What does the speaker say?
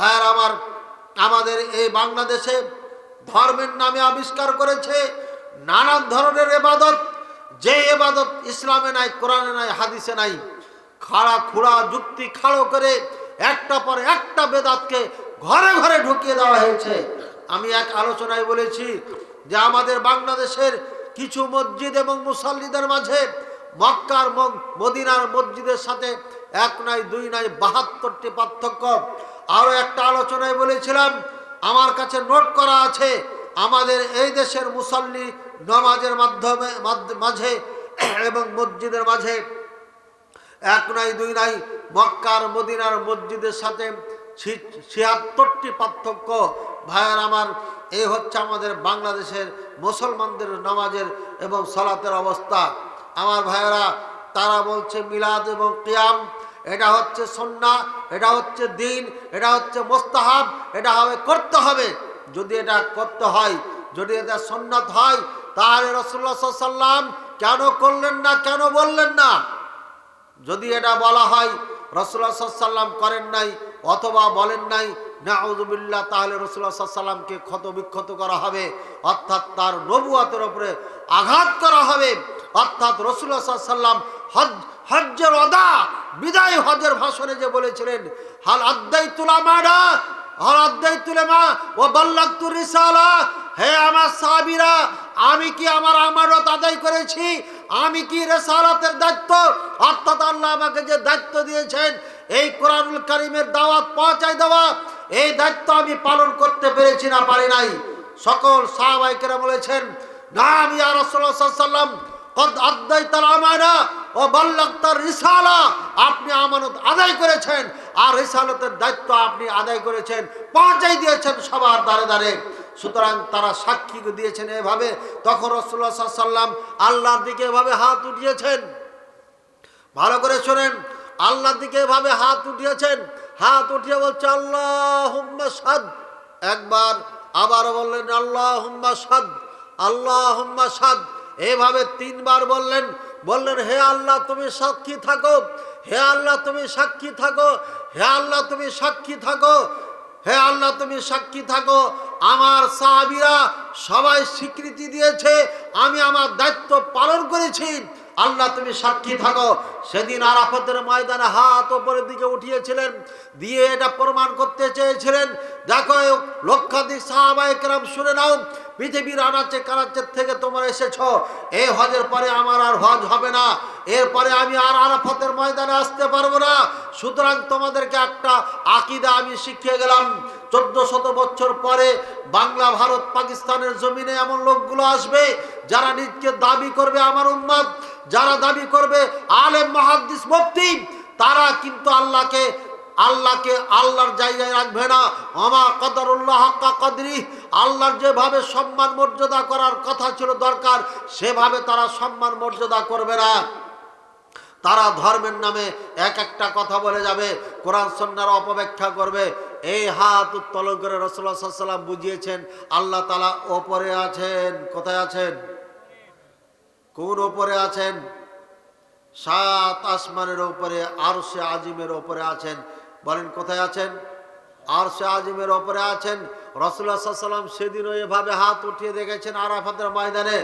তাই আর আমার, আমাদের এই বাংলাদেশে ধর্মের নামে আবিষ্কার করেছে নানান ধরনের এবাদত। যে এবাদত ইসলামে নাই, কোরআনে নাই, হাদিসে নাই, খাড়া খুড়া যুক্তি খাড়ো করে একটা পর একটা বেদাতকে ঘরে ঘরে ঢুকিয়ে দেওয়া হয়েছে। আমি এক আলোচনায় বলেছি যে আমাদের বাংলাদেশের কিছু মসজিদ এবং মুসল্লিদের মাঝে মক্কার মদিনার মসজিদের সাথে এক নাই, দুই নাই, বাহাত্তরটি পার্থক্য। আরও একটা আলোচনায় বলেছিলাম, আমার কাছে নোট করা আছে, আমাদের এই দেশের মুসল্লি নামাজের মাধ্যমে মাধ্য- মাঝে এবং মসজিদের মাঝে, এক নাই, দুই নাই, মক্কার, মদিনার মসজিদের সাথে ছিয়াত্তরটি পার্থক্য। ভাইয়ার আমার, এই হচ্ছে আমাদের বাংলাদেশের মুসলমানদের নামাজের এবং সলাতের অবস্থা। আমার ভাইয়েরা, তারা বলছে মিলাদ এবং কিয়াম এটা হচ্ছে সন্না এটা হচ্ছে দিন, এটা হচ্ছে মোস্তাহাব, এটা হবে, করতে হবে। যদি এটা করতে হয়, যদি এটা সন্ন্যত হয়, তাহলে রসুল্লাহ সাল্লাম কেন করলেন না, কেন বললেন না? যদি এটা বলা হয় রসুল্লাহ সাল্লাম করেন নাই, অথবা বলেন নাই নাউজুবিল্লাহ তাহলে রসুল্লাহ সাল্লামকে ক্ষত বিক্ষত করা হবে। অর্থাৎ তার নবুয়াতের ওপরে আঘাত করা হবে। অর্থাৎ রসুল্লাহ সাল্লাম হজ, হজ্জের অদা বিদায় হজের ভাষণে যে বলেছিলেন, হাল আদাই তুলা মারা হাল আদাই তুলে মা ও বাল্লাকুর রিসালা, হে আমার সাহাবিরা, আমি কি আমার আমানত আদায় করেছি? আমি কি রেসালাতের দায়িত্ব? অর্থাৎ আল্লাহ আমাকে যে দায়িত্ব দিয়েছেন, এই কোরআনুল কারিমের দাওয়াত পৌঁছায় দেওয়া, এই দায়িত্ব আমি পালন করতে পেরেছি না, পারি নাই। সকল সাহাবাইকেরা বলেছেন, না, আমি আর সাল্লাম কদ আদায় তার আমানা ও বাল্লাক তার রিসালা, আপনি আমানত আদায় করেছেন। আর রিসালতের দায়িত্ব আপনি আদায় করেছেন। পৌঁছাই দিয়েছেন সবার দ্বারে দ্বারে। সুতরাং তারা সাক্ষী দিয়েছেন এভাবে। তখন রসুল্লাহ সাল্লাম আল্লাহর দিকে এভাবে হাত উঠিয়েছেন। ভালো করে শোনেন। আল্লাহর দিকে এভাবে হাত উঠিয়েছেন। হাত উঠিয়ে বলছে আল্লাহ সাদ একবার আবার বললেন আল্লাহ সাদ আল্লাহ সাদ এভাবে তিনবার বললেন বললেন, হে আল্লাহ, তুমি সাক্ষী থাকো। হে আল্লাহ, তুমি সাক্ষী থাকো। হে আল্লাহ, তুমি সাক্ষী থাকো। হে আল্লাহ, তুমি সাক্ষী থাকো। আমার সাহাবিরা সবাই স্বীকৃতি দিয়েছে। আমি আমার দায়িত্ব পালন করেছি। আল্লাহ তুমি সাক্ষী থাকো। সেদিন আরাফতের ময়দানে হাত ওপরের দিকে উঠিয়েছিলেন, দিয়ে এটা প্রমাণ করতে চেয়েছিলেন, দেখো লক্ষাধিক সাহাবাহিকরাম শুনে নাও, পৃথিবীর আনাচে কানাচের থেকে তোমরা এসেছ। এই হজের পরে আমার আর হজ হবে না, এরপরে আমি আর আরাফতের ময়দানে আসতে পারব না। সুতরাং তোমাদেরকে একটা আকিদা আমি শিখিয়ে গেলাম। চোদ্দ শত বছর পরে বাংলা, ভারত, পাকিস্তানের জমিনে এমন লোকগুলো আসবে যারা নিজকে দাবি করবে আমার উম্মাদ যারা দাবি করবে আলেম, মহাদ্দিস, মুফতি, তারা কিন্তু আল্লাহকে আল্লাহকে আল্লাহর জায়গায় রাখবে না। আমা কদরুল্লাহ হাক্কা কদরি, আল্লাহর যেভাবে সম্মান, মর্যাদা করার কথা ছিল দরকার, সেভাবে তারা সম্মান, মর্যাদা করবে না। তারা ধর্মের নামে এক একটা কথা বলে যাবে, কোরআন সন্ন্যার অপব্যাখ্যা করবে। এই হাত উত্তোলন করে রসুল্লাহ সাল্লাম বুঝিয়েছেন, আল্লাহ তালা ওপরে আছেন, কোথায় আছেন? কোন ওপরে আছেন? সাত আসমানের ওপরে আর সে আজিমের ওপরে আছেন। বলেন, কোথায় আছেন? আর সে আজিমের ওপরে আছেন। রসুল্লাহ সাল্লাম সেদিনও এভাবে হাত উঠিয়ে দেখেছেন আরাফাতের ময়দানে।